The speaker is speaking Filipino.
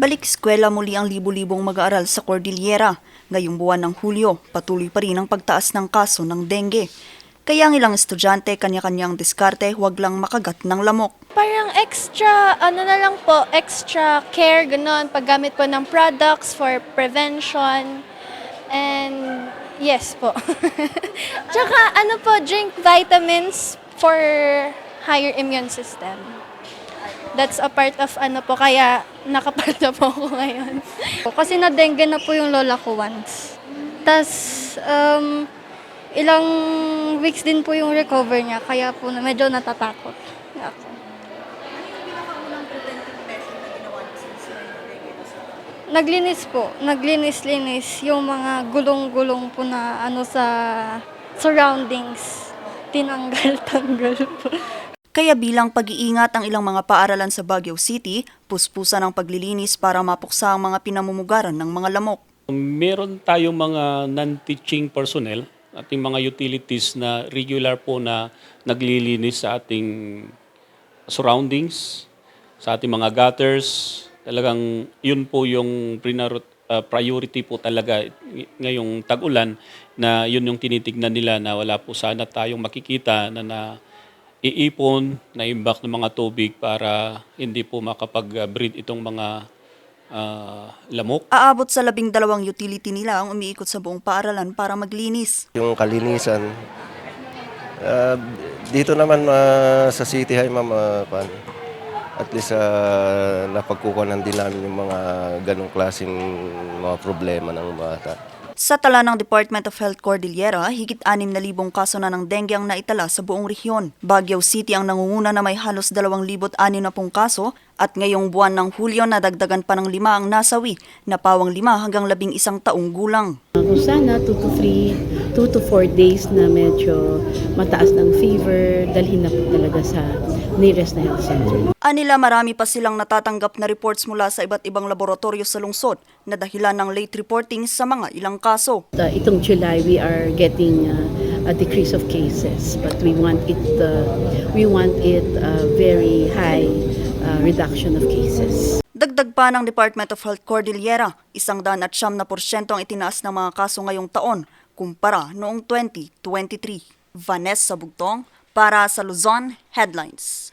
Balik eskwela muli ang libu-libong mag-aaral sa Cordillera. Ngayong buwan ng Hulyo, patuloy pa rin ang pagtaas ng kaso ng dengue. Kaya ang ilang estudyante kanya-kanyang diskarte huwag lang makagat ng lamok. Parang extra, ano na lang po, extra care, ganun, paggamit po ng products for prevention. And yes po. Tsaka ano po, drink vitamins for higher immune system. That's a part of ano po, kaya nakapalda po ako ngayon. Kasi na-dengue na po yung lola ko once. Tapos, um, ilang weeks din po yung recover niya, kaya po medyo natatakot ako. Naglinis po, naglinis-linis yung mga gulong-gulong po na ano sa surroundings. Tinanggal-tanggal po. Kaya bilang pag-iingat ang ilang mga paaralan sa Baguio City, puspusan ang paglilinis para mapuksa ang mga pinamumugaran ng mga lamok. Meron tayong mga non-teaching personnel, ating mga utilities na regular po na naglilinis sa ating surroundings, sa ating mga gutters. Talagang yun po yung uh, priority po talaga ng- ngayong tag-ulan na yun yung tinitignan nila na wala po sana tayong makikita na na iipon, na imbak ng mga tubig para hindi po makapag-breed itong mga ah, lamok. Aabot sa labing dalawang utility nila ang umiikot sa buong paaralan para maglinis. Yung kalinisan. Ah, dito naman ah, sa City High, ma'am, ah, paano? at least uh, napagkukunan din namin yung mga ganong klaseng mga problema ng bata. Sa tala ng Department of Health Cordillera, higit 6,000 kaso na ng dengue ang naitala sa buong rehiyon. Baguio City ang nangunguna na may halos 2,660 kaso at ngayong buwan ng Hulyo nadagdagan pa ng lima ang nasawi na pawang lima hanggang labing isang taong gulang. Sana 2 to 3, 2 to 4 days na medyo mataas ng fever, dalhin na po talaga sa nearest na health center. Anila marami pa silang natatanggap na reports mula sa iba't ibang laboratorio sa lungsod na dahilan ng late reporting sa mga ilang kaso. Uh, itong July, we are getting uh, a decrease of cases, but we want it, uh, we want it uh, very high uh, reduction of cases. Pa ng Department of Health Cordillera, isang daan at siyam na porsyento ang itinaas ng mga kaso ngayong taon kumpara noong 2023. Vanessa Bugtong para sa Luzon Headlines.